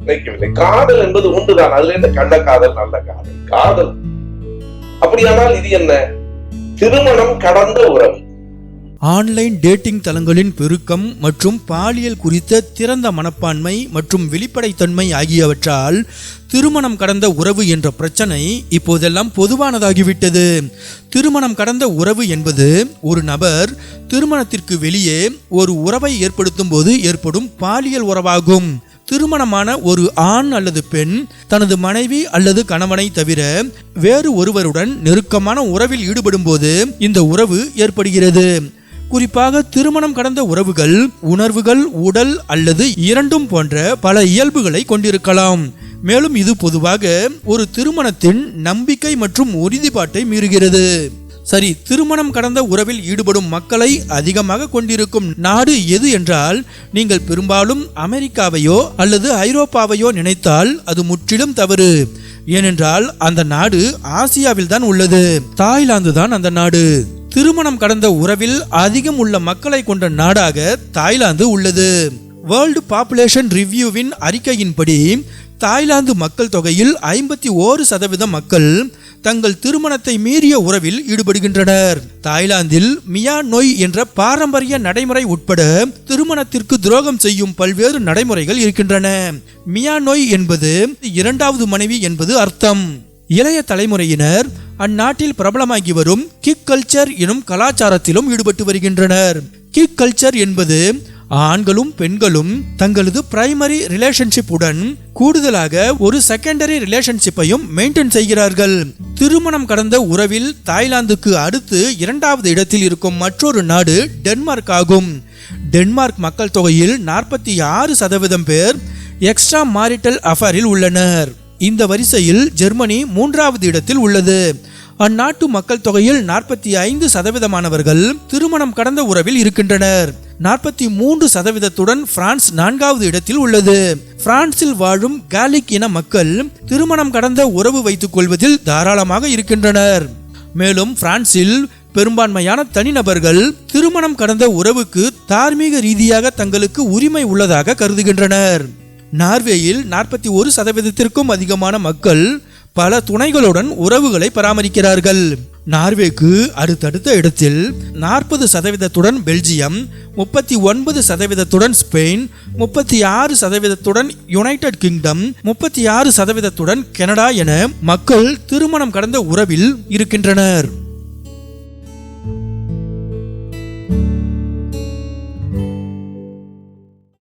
கிடைக்கவில்லை காதல் என்பது ஒன்றுதான் அதுல என்ன கள்ள காதல் நல்ல காதல். காதல். அப்படியானால் இது என்ன? திருமணம் கடந்த உறவு. ஆன்லைன் டேட்டிங் தளங்களின் பெருக்கம் மற்றும் பாலியல் குறித்த திறந்த மனப்பான்மை மற்றும் வெளிப்படைத்தன்மை ஆகியவற்றால் திருமணம் கடந்த உறவு என்ற பிரச்சனை இப்போதெல்லாம் பொதுவானதாகிவிட்டது. திருமணம் கடந்த உறவு என்பது ஒரு நபர் திருமணத்திற்கு வெளியே ஒரு உறவை ஏற்படுத்தும் போது ஏற்படும் பாலியல் உறவாகும். திருமணமான ஒரு ஆண் அல்லது பெண் தனது மனைவி அல்லது கணவனை தவிர வேறு ஒருவருடன் நெருக்கமான உறவில் ஈடுபடும் போது இந்த உறவு ஏற்படுகிறது. குறிப்பாக திருமணம் கடந்த உறவுகள் உணர்வுகள் உடல் அல்லது இரண்டும் போன்ற பல இயல்புகளை கொண்டிருக்கலாம். மேலும் இது பொதுவாக ஒரு திருமணத்தின் நம்பிக்கை மற்றும் உறுதிப்பாட்டை மீறுகிறது. சரி திருமணம் கடந்த உறவில் ஈடுபடும் மக்களை அதிகமாக கொண்டிருக்கும் நாடு எது என்றால் நீங்கள் பெரும்பாலும் அமெரிக்காவையோ அல்லது ஐரோப்பாவையோ நினைத்தால் அது முற்றிலும் தவறு. ஏனென்றால் அந்த நாடு ஆசியாவில் தான் உள்ளது. தாய்லாந்து தான் அந்த நாடு. திருமணம் கடந்த உறவில் அதிகம் உள்ள மக்களை கொண்ட நாடாக தாய்லாந்து உள்ளது. வேர்ல்டு பாப்புலேஷன் ரிவ்யூவின் அறிக்கையின்படி தாய்லாந்து மக்கள் தொகையில் ஐம்பத்தி ஓரு சதவீதம் மக்கள் தங்கள் திருமணத்தை மீறிய உறவில் ஈடுபடுகின்றனர். தாய்லாந்தில் மியா நொய் என்ற பாரம்பரிய நடைமுறை உட்பட திருமணத்திற்கு துரோகம் செய்யும் பல்வேறு நடைமுறைகள் இருக்கின்றன. மியா நொய் என்பது இரண்டாவது மனைவி என்பது அர்த்தம். இளைய தலைமுறையினர் அந்நாட்டில் பிரபலமாகி வரும் கிக் கல்ச்சர் எனும் கலாச்சாரத்திலும் ஈடுபட்டு வருகின்றனர். கிக் கல்ச்சர் என்பது ஆண்களும் பெண்களும் தங்களது பிரைமரி ரிலேஷன்ஷிப் உடன் கூடுதலாக ஒரு செகண்டரி ரிலேஷன்ஷிப்பையும் மெயின்டைன் செய்கிறார்கள். திருமணம் கடந்த உறவில் தாய்லாந்துக்கு அடுத்து இரண்டாவது இடத்தில் இருக்கும் மற்றொரு நாடு டென்மார்க் ஆகும். டென்மார்க் மக்கள் தொகையில் நாற்பத்தி ஆறு சதவீதம் பேர் எக்ஸ்ட்ரா மாரிட்டல் அஃபேரில் உள்ளனர். இந்த வரிசையில் ஜெர்மனி மூன்றாவது இடத்தில் உள்ளது. அந்நாட்டு மக்கள் தொகையில் நாற்பத்தி ஐந்து சதவீதமானவர்கள் திருமணம் கடந்த உறவில் இருக்கின்றனர். நாற்பத்தி மூன்று சதவீதத்துடன் பிரான்ஸ் நான்காவது இடத்தில் உள்ளது. பிரான்சில் வாழும் காலிக் இன மக்கள் திருமணம் கடந்த உறவு வைத்துக் கொள்வதில் தாராளமாக இருக்கின்றனர். மேலும் பிரான்சில் பெரும்பான்மையான தனிநபர்கள் திருமணம் கடந்த உறவுக்கு தார்மீக ரீதியாக தங்களுக்கு உரிமை உள்ளதாக கருதுகின்றனர். நார்வேயில் நாற்பத்தி ஒரு சதவீதத்திற்கும் அதிகமான மக்கள் பல துணைகளுடன் உறவுகளை பராமரிக்கிறார்கள். நார்வேக்கு அடுத்தடுத்த இடத்தில் நாற்பது சதவீதத்துடன் பெல்ஜியம் முப்பத்தி ஒன்பது சதவீதத்துடன் ஸ்பெயின் முப்பத்தி ஆறு சதவீதத்துடன் யுனைடெட் கிங்டம் முப்பத்தி ஆறு சதவீதத்துடன் கனடா என மக்கள் திருமணம் கடந்த உறவில் இருக்கின்றனர்.